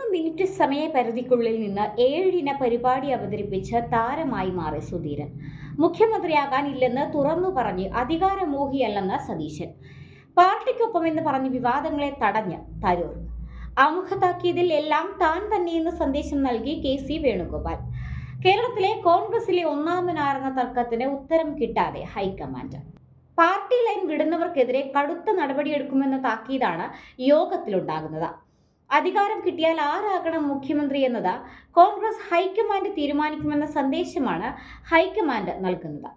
മൂന്ന് മിനിറ്റ് സമയപരിധിക്കുള്ളിൽ നിന്ന് ഏഴിന പരിപാടി അവതരിപ്പിച്ച് താരമായി മാറി സുധീരൻ. മുഖ്യമന്ത്രിയാകാൻ ഇല്ലെന്ന് തുറന്നു പറഞ്ഞ് അധികാരമോഹിയല്ലെന്ന് സതീശൻ. പാർട്ടിക്കൊപ്പം എന്ന് പറഞ്ഞ് വിവാദങ്ങളെ തടഞ്ഞ് തരൂർ. ആമുഖത്താക്കിയതിൽ എല്ലാം താൻ തന്നെയെന്ന് സന്ദേശം നൽകി കെ സി വേണുഗോപാൽ. കേരളത്തിലെ കോൺഗ്രസിലെ ഒന്നാമനാരെന്ന തർക്കത്തിന് ഉത്തരം കിട്ടാതെ ഹൈക്കമാൻഡ്. പാർട്ടി ലൈൻ വിടുന്നവർക്കെതിരെ കടുത്ത നടപടിയെടുക്കുമെന്ന താക്കീതാണ് യോഗത്തിലുണ്ടാകുന്നത്. അധികാരം കിട്ടിയാൽ ആരാകണം മുഖ്യമന്ത്രി എന്നത് കോൺഗ്രസ് ഹൈക്കമാൻഡ് തീരുമാനിക്കുമെന്ന സന്ദേശമാണ് ഹൈക്കമാൻഡ് നൽകുന്നത്.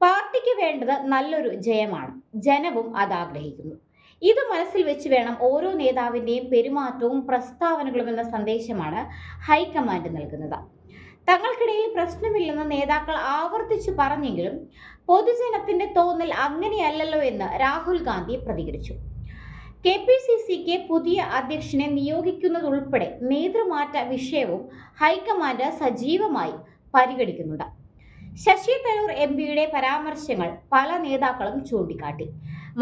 പാർട്ടിക്ക് വേണ്ടത് നല്ലൊരു ജയമാണ്. ജനവും അത് ആഗ്രഹിക്കുന്നു. ഇത് മനസ്സിൽ വെച്ച് വേണം ഓരോ നേതാവിന്റെയും പെരുമാറ്റവും പ്രസ്താവനകളും എന്ന സന്ദേശമാണ് ഹൈക്കമാൻഡ് നൽകുന്നത്. തങ്ങൾക്കിടയിൽ പ്രശ്നമില്ലെന്ന് നേതാക്കൾ ആവർത്തിച്ചു പറഞ്ഞെങ്കിലും പൊതുജനത്തിന്റെ തോന്നൽ അങ്ങനെയല്ലല്ലോ എന്ന് രാഹുൽ ഗാന്ധി പ്രതികരിച്ചു. കെ പി സി സിക്ക് പുതിയ അധ്യക്ഷനെ നിയോഗിക്കുന്നതുൾപ്പെടെ നേതൃമാറ്റ വിഷയവും ഹൈക്കമാൻഡ് സജീവമായി പരിഗണിക്കുന്നുണ്ട്. ശശി തരൂർ എം പിയുടെ പരാമർശങ്ങൾ പല നേതാക്കളും ചൂണ്ടിക്കാട്ടി.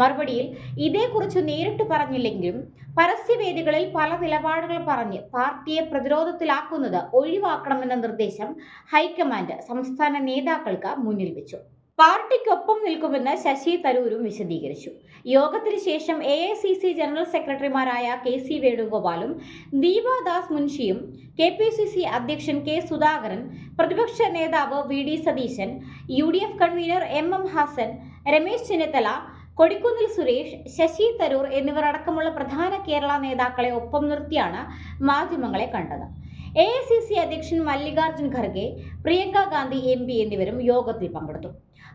മറുപടിയിൽ ഇതേക്കുറിച്ച് നേരിട്ട് പറഞ്ഞില്ലെങ്കിലും പരസ്യവേദികളിൽ പല നിലപാടുകൾ പറഞ്ഞ് പാർട്ടിയെ പ്രതിരോധത്തിലാക്കുന്നത് ഒഴിവാക്കണമെന്ന നിർദ്ദേശം ഹൈക്കമാൻഡ് സംസ്ഥാന നേതാക്കൾക്ക് മുന്നിൽ വെച്ചു. പാർട്ടിക്കൊപ്പം നിൽക്കുമെന്ന് ശശി തരൂരും വിശദീകരിച്ചു. യോഗത്തിന് ശേഷം A I C C general സെക്രട്ടറിമാരായ കെ സി വേണുഗോപാലും ദീപാദാസ് മുൻഷിയും കെ പി സി സി അധ്യക്ഷൻ കെ സുധാകരൻ പ്രതിപക്ഷ നേതാവ് V D Satheesan U D F convener M M Hassan Ramesh Chennithala Kodikunnil Suresh Shashi Tharoor എന്നിവർ അടക്കമുള്ള പ്രധാന കേരള നേതാക്കളെ ഒപ്പം നിർത്തിയാണ് മാധ്യമങ്ങളെ കണ്ടത്. എ ഐ സി സി അധ്യക്ഷൻ മല്ലികാർജുൻ ഖർഗെ പ്രിയങ്ക ഗാന്ധി എം പി എന്നിവരും യോഗത്തിൽ പങ്കെടുത്തു.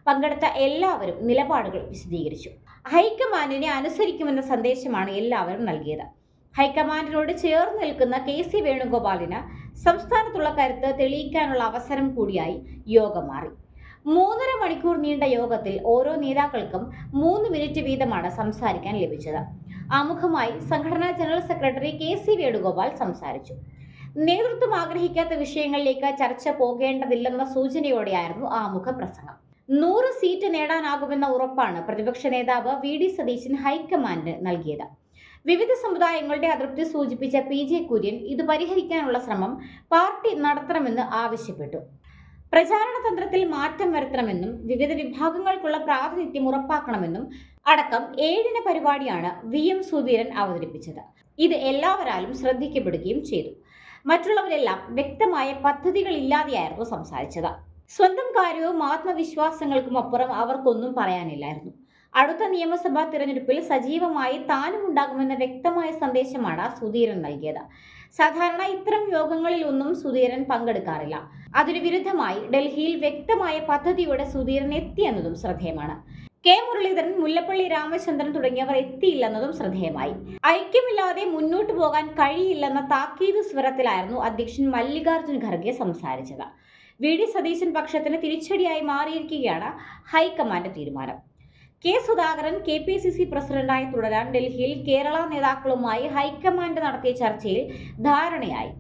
പങ്കെടുത്ത എല്ലാവരും നിലപാടുകൾ വിശദീകരിച്ചു. ഹൈക്കമാൻഡിനെ അനുസരിക്കുമെന്ന സന്ദേശമാണ് എല്ലാവരും നൽകിയത്. ഹൈക്കമാൻഡിനോട് ചേർന്ന് നിൽക്കുന്ന കെ സി വേണുഗോപാലിന് സംസ്ഥാനത്തുള്ള കരുത്ത് തെളിയിക്കാനുള്ള അവസരം കൂടിയായി യോഗം മാറി. മൂന്നര മണിക്കൂർ നീണ്ട യോഗത്തിൽ ഓരോ നേതാക്കൾക്കും മൂന്ന് മിനിറ്റ് വീതമാണ് സംസാരിക്കാൻ ലഭിച്ചത്. ആമുഖമായി സംഘടനാ general secretary K C Venugopal സംസാരിച്ചു. നേതൃത്വം ആഗ്രഹിക്കാത്ത വിഷയങ്ങളിലേക്ക് ചർച്ച പോകേണ്ടതില്ലെന്ന സൂചനയോടെയായിരുന്നു ആമുഖ പ്രസംഗം നൂറ് സീറ്റ് നേടാനാകുമെന്ന ഉറപ്പാണ് പ്രതിപക്ഷ നേതാവ് വി ഡി സതീശൻ ഹൈക്കമാൻഡിന് നൽകിയത്. വിവിധ സമുദായങ്ങളുടെ അതൃപ്തി സൂചിപ്പിച്ച പി ജെ കുര്യൻ ഇത് പരിഹരിക്കാനുള്ള ശ്രമം പാർട്ടി നടത്തണമെന്ന് ആവശ്യപ്പെട്ടു. പ്രചാരണ തന്ത്രത്തിൽ മാറ്റം വരുത്തണമെന്നും വിവിധ വിഭാഗങ്ങൾക്കുള്ള പ്രാതിനിധ്യം ഉറപ്പാക്കണമെന്നും അടക്കം ഏഴിന പരിപാടിയാണ് വി എം സുധീരൻ അവതരിപ്പിച്ചത്. ഇത് എല്ലാവരാലും ശ്രദ്ധിക്കപ്പെടുകയും ചെയ്തു. മറ്റുള്ളവരെല്ലാം വ്യക്തമായ പദ്ധതികളില്ലാതെയായിരുന്നു സംസാരിച്ചത്. സ്വന്തം കാര്യവും ആത്മവിശ്വാസങ്ങൾക്കും അപ്പുറം അവർക്കൊന്നും പറയാനില്ലായിരുന്നു. അടുത്ത നിയമസഭാ തിരഞ്ഞെടുപ്പിൽ സജീവമായി താനും ഉണ്ടാകുമെന്ന വ്യക്തമായ സന്ദേശമാണ് സുധീരൻ നൽകിയത്. സാധാരണ ഇത്തരം യോഗങ്ങളിൽ ഒന്നും സുധീരൻ പങ്കെടുക്കാറില്ല. അതിനു വിരുദ്ധമായി ഡൽഹിയിൽ വ്യക്തമായ പദ്ധതിയോടെ സുധീരൻ എത്തിയെന്നതും ശ്രദ്ധേയമാണ്. കെ മുരളീധരൻ മുല്ലപ്പള്ളി രാമചന്ദ്രൻ തുടങ്ങിയവർ എത്തിയില്ലെന്നതും ശ്രദ്ധേയമായി. ഐക്യമില്ലാതെ മുന്നോട്ടു പോകാൻ കഴിയില്ലെന്ന താക്കീത് സ്വരത്തിലായിരുന്നു അധ്യക്ഷൻ മല്ലികാർജുൻ ഖർഗെ സംസാരിച്ചത്. വി. ഡി. സതീശൻ പക്ഷത്തിന് തിരിച്ചടിയായി മാറിയിരിക്കുകയാണ് ഹൈക്കമാൻഡ് തീരുമാനം. K. Sudhakaran K. P. C. C പ്രസിഡന്റായി തുടരാൻ ഡൽഹിയിൽ കേരള നേതാക്കളുമായി ഹൈക്കമാൻഡ് നടത്തിയ ചർച്ചയിൽ ധാരണയായി.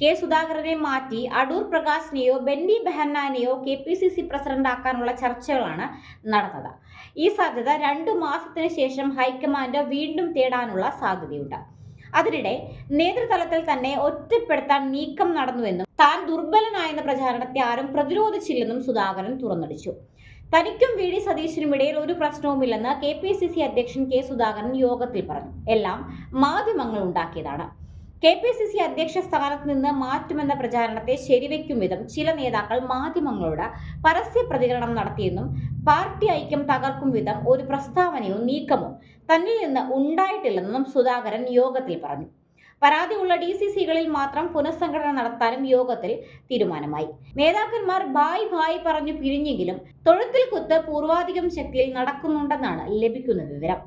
കെ സുധാകരനെ മാറ്റി അടൂർ പ്രകാശിനെയോ ബെന്നി ബെഹന്നാനെയോ കെ പി സി സി പ്രസിഡന്റാക്കാനുള്ള ചർച്ചകളാണ് നടന്നത്. ഈ സാധ്യത രണ്ടു മാസത്തിന് ശേഷം ഹൈക്കമാൻഡ് വീണ്ടും തേടാനുള്ള സാധ്യതയുണ്ട്. അതിനിടെ നേതൃതലത്തിൽ തന്നെ ഒറ്റപ്പെടുത്താൻ നീക്കം നടന്നുവെന്നും താൻ ദുർബലനായെന്ന പ്രചാരണത്തെ ആരും പ്രതിരോധിച്ചില്ലെന്നും സുധാകരൻ തുറന്നടിച്ചു. തനിക്കും വി. ഡി. സതീശനും ഇടയിൽ ഒരു പ്രശ്നവുമില്ലെന്ന് കെ പി സി സി അധ്യക്ഷൻ കെ സുധാകരൻ യോഗത്തിൽ പറഞ്ഞു. എല്ലാം മാധ്യമങ്ങൾ ഉണ്ടാക്കിയതാണ്. കെ പി സി സി അധ്യക്ഷ സ്ഥാനത്ത് നിന്ന് മാറ്റുമെന്ന പ്രചാരണത്തെ ശരിവെക്കും വിധം ചില നേതാക്കൾ മാധ്യമങ്ങളോട് പരസ്യ പ്രതികരണം നടത്തിയെന്നും പാർട്ടി ഐക്യം തകർക്കും വിധം ഒരു പ്രസ്താവനയോ നീക്കമോ തന്നിൽ നിന്ന് ഉണ്ടായിട്ടില്ലെന്നും സുധാകരൻ യോഗത്തിൽ പറഞ്ഞു. പരാതിയുള്ള ഡി സി സികളിൽ മാത്രം പുനഃസംഘടന നടത്താനും യോഗത്തിൽ തീരുമാനമായി. നേതാക്കന്മാർ ബായ് ബായ് പറഞ്ഞു പിരിഞ്ഞെങ്കിലും തൊഴുത്തിൽ കുത്ത് പൂർവാധികം ശക്തിയിൽ നടക്കുന്നുണ്ടെന്നാണ് ലഭിക്കുന്ന വിവരം.